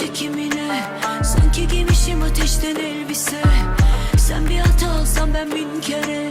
Çekimine. Sanki giymişim ateşten elbise. Sen bir hata alsan ben bin kere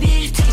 bir